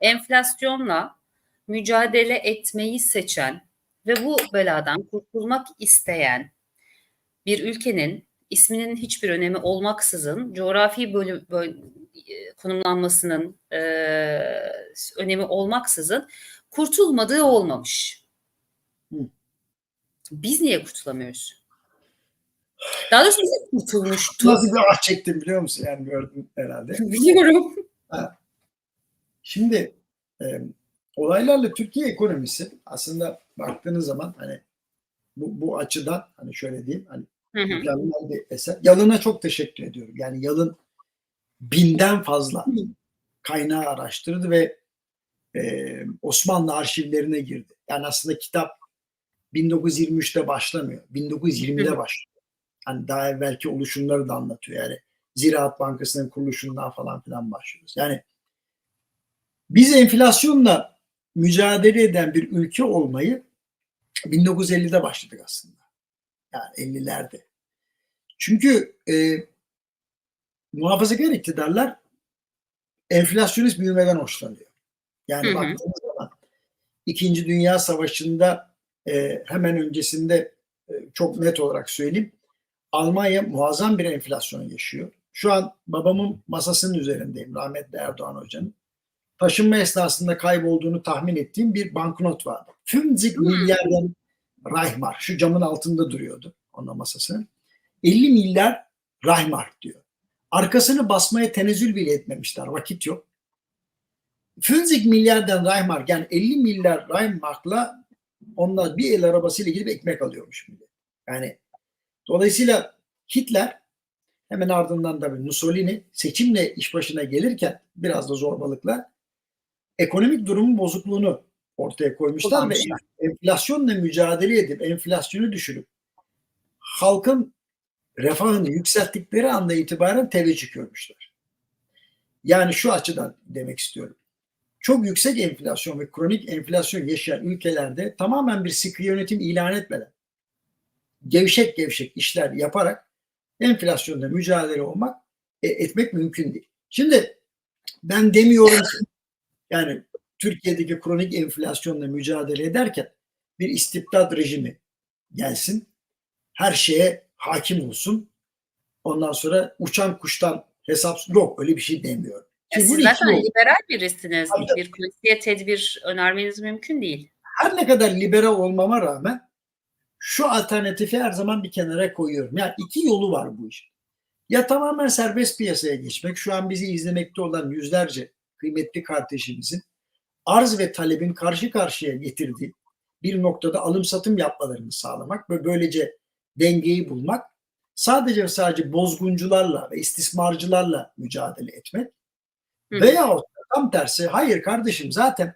enflasyonla mücadele etmeyi seçen ve bu beladan kurtulmak isteyen bir ülkenin isminin hiçbir önemi olmaksızın coğrafi bölüm, böl- e, konumlanmasının e, önemi olmaksızın kurtulmadığı olmamış. Biz niye kurtulamıyoruz? Daha doğrusu biz kurtulmuştuk. Nasıl bir ah çektim biliyor musun? Yani gördün herhalde. Biliyorum. Şimdi e, olaylarla Türkiye ekonomisi aslında baktığınız zaman hani bu, bu açıdan hani şöyle diyeyim hani mükemmel bir eser. Yalın'a çok teşekkür ediyorum. Yani Yalın binden fazla kaynağı araştırdı ve e, Osmanlı arşivlerine girdi. Yani aslında kitap 1923'te başlamıyor. 1920'de Hı. başlıyor. Hani daha evvelki oluşumları da anlatıyor. Yani Ziraat Bankası'nın kuruluşundan falan filan başlıyoruz. Yani biz enflasyonla mücadele eden bir ülke olmayı 1950'de başladık aslında. Yani 50'lerde. Çünkü e, muhafazakar iktidarlar enflasyonist büyümeden hoşlanıyor. Yani Hı hı. baktığınız zaman İkinci Dünya Savaşı'nda e, hemen öncesinde e, çok net olarak söyleyeyim Almanya muazzam bir enflasyon yaşıyor. Şu an babamın masasının üzerindeyim rahmetli Erdoğan Hoca'nın. Taşınma esnasında kaybolduğunu tahmin ettiğim bir banknot vardı. 50 Hmm. milyardan Reichmark şu camın altında duruyordu onun masasının. 50 milyar Reichmark diyor. Arkasını basmaya tenezzül bile etmemişler. Vakit yok. 50 milyardan Reichmark yani 50 milyar Reichmark'la onlar bir el arabasıyla gidip ekmek alıyormuş millet. Yani dolayısıyla Hitler hemen ardından da Mussolini seçimle iş başına gelirken biraz da zorbalıkla ekonomik durumun bozukluğunu ortaya koymuşlar ve enflasyonla mücadele edip enflasyonu düşürüp halkın refahını yükselttikleri anda itibaren teveccüh görmüşler. Yani şu açıdan demek istiyorum. Çok yüksek enflasyon ve kronik enflasyon yaşayan ülkelerde tamamen bir sıkı yönetim ilan etmeden gevşek gevşek işler yaparak enflasyonla mücadele olmak e, etmek mümkün değil. Şimdi ben demiyorum ki yani Türkiye'deki kronik enflasyonla mücadele ederken bir istibdat rejimi gelsin. Her şeye hakim olsun. Ondan sonra uçan kuştan hesap yok öyle bir şey demiyorum. Siz zaten liberal birisiniz. Tabii. Bir polisiye tedbir önermeniz mümkün değil. her ne kadar liberal olmama rağmen şu alternatifi her zaman bir kenara koyuyorum. Yani iki yolu var bu iş. Ya tamamen serbest piyasaya geçmek, şu an bizi izlemekte olan yüzlerce kıymetli kardeşimizin arz ve talebin karşı karşıya getirdiği bir noktada alım satım yapmalarını sağlamak ve böylece dengeyi bulmak, sadece ve sadece bozguncularla ve istismarcılarla mücadele etmek Hı. veya tam tersi hayır kardeşim zaten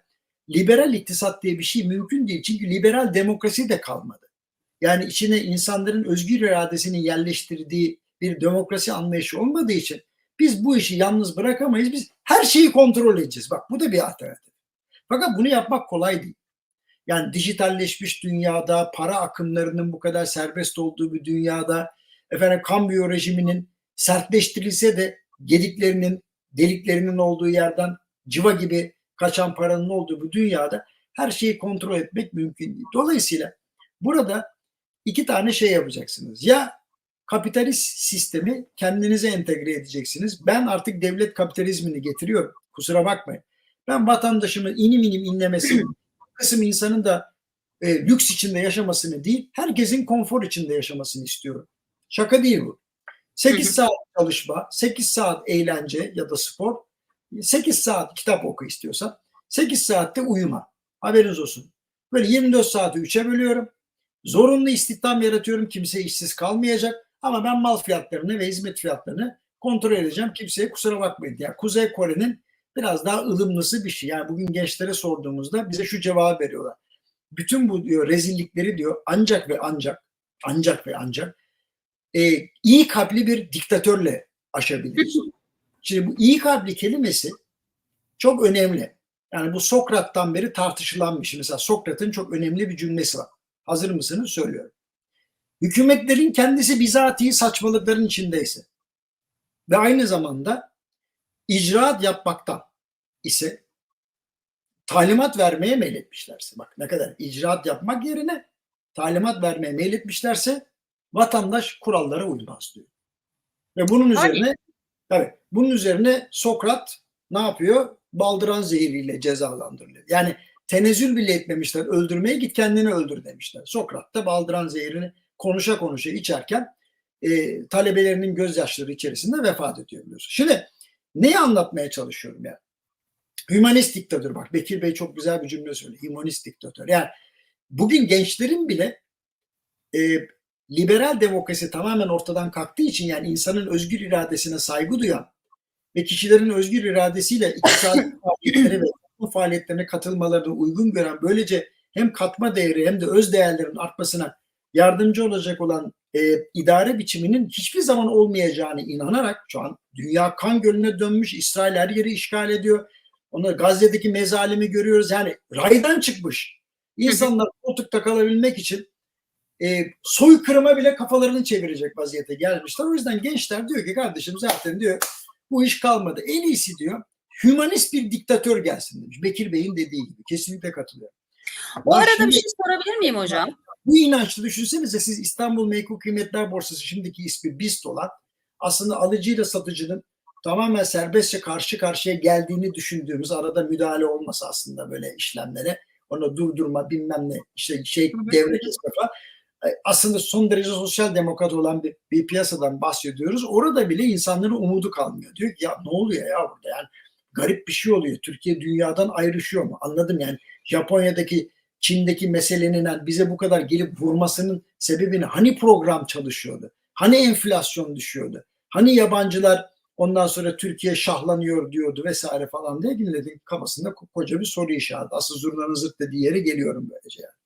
liberal iktisat diye bir şey mümkün değil. Çünkü liberal demokrasi de kalmadı. Yani içine insanların özgür iradesini yerleştirdiği bir demokrasi anlayışı olmadığı için biz bu işi yalnız bırakamayız. Biz her şeyi kontrol edeceğiz. Bak bu da bir alternatif. Fakat bunu yapmak kolay değil. Yani dijitalleşmiş dünyada, para akımlarının bu kadar serbest olduğu bir dünyada, efendim kambiyo rejiminin sertleştirilse de gediklerinin, deliklerinin olduğu yerden civa gibi kaçan paranın olduğu bu dünyada her şeyi kontrol etmek mümkün değil. Dolayısıyla burada iki tane şey yapacaksınız. Ya kapitalist sistemi kendinize entegre edeceksiniz. Ben artık devlet kapitalizmini getiriyorum. Kusura bakmayın. Ben vatandaşımın inim inim inlemesini, kısım insanın da e, lüks içinde yaşamasını değil, herkesin konfor içinde yaşamasını istiyorum. Şaka değil bu. 8 Hı hı. saat çalışma, 8 saat eğlence ya da spor, 8 saat kitap oku istiyorsan, 8 saatte uyuma. Haberiniz olsun. Böyle 24 saati 3'e bölüyorum. Zorunlu istihdam yaratıyorum. Kimse işsiz kalmayacak. Ama ben mal fiyatlarını ve hizmet fiyatlarını kontrol edeceğim. Kimseye kusura bakmayın. Yani Kuzey Kore'nin biraz daha ılımlısı bir şey. Yani bugün gençlere sorduğumuzda bize şu cevabı veriyorlar. Bütün bu diyor rezillikleri diyor ancak ve ancak ancak ve ancak e, iyi kalpli bir diktatörle aşabiliriz. Şimdi bu iyi kalpli kelimesi çok önemli. Yani bu Sokrat'tan beri tartışılan bir şey. Mesela Sokrat'ın çok önemli bir cümlesi var. Hazır mısınız? Söylüyorum. Hükümetlerin kendisi bizatihi saçmalıkların içindeyse ve aynı zamanda icraat yapmaktan ise talimat vermeye meyletmişlerse bak ne kadar icraat yapmak yerine talimat vermeye meyletmişlerse vatandaş kurallara uymaz diyor. Ve bunun üzerine tabii bunun üzerine Sokrat ne yapıyor? Baldıran zehiriyle cezalandırılıyor. Yani tenezzül bile etmemişler. Öldürmeye git kendini öldür demişler. Sokrat da baldıran zehirini konuşa konuşa içerken e, talebelerinin gözyaşları içerisinde vefat ediyor biliyorsun. Şimdi neyi anlatmaya çalışıyorum yani? Hümanist diktatör bak Bekir Bey çok güzel bir cümle söyledi. Hümanist diktatör. Yani bugün gençlerin bile e, liberal demokrasi tamamen ortadan kalktığı için yani insanın özgür iradesine saygı duyan ve kişilerin özgür iradesiyle iktisadi faaliyetlere ve toplum faaliyetlerine katılmalarını uygun gören böylece hem katma değeri hem de öz değerlerin artmasına yardımcı olacak olan e, idare biçiminin hiçbir zaman olmayacağını inanarak şu an dünya kan gölüne dönmüş, İsrail her yeri işgal ediyor. Onu Gazze'deki mezalimi görüyoruz. Yani raydan çıkmış. İnsanlar koltukta kalabilmek için e, soykırıma bile kafalarını çevirecek vaziyete gelmişler. O yüzden gençler diyor ki kardeşim zaten diyor bu iş kalmadı. En iyisi diyor hümanist bir diktatör gelsin demiş. Bekir Bey'in dediği gibi. Kesinlikle katılıyorum. Bu Ya arada şimdi- bir şey sorabilir miyim hocam? Bu inançlı düşünsenize siz İstanbul Menkul Kıymetler Borsası şimdiki ismi BIST olan aslında alıcıyla satıcının tamamen serbestçe karşı karşıya geldiğini düşündüğümüz arada müdahale olması aslında böyle işlemlere onu durdurma bilmem ne işte şey devre kesme falan E, aslında son derece sosyal demokrat olan bir, bir piyasadan bahsediyoruz. Orada bile insanların umudu kalmıyor. Diyor ki ya ne oluyor ya burada yani garip bir şey oluyor. Türkiye dünyadan ayrışıyor mu? Anladım yani Japonya'daki Çin'deki meselenin bize bu kadar gelip vurmasının sebebini hani program çalışıyordu? Hani enflasyon düşüyordu? Hani yabancılar ondan sonra Türkiye şahlanıyor diyordu vesaire falan diye dinledim kafasında ko- koca bir soru işareti. Asıl zurnanın zırt dediği yere geliyorum böylece yani.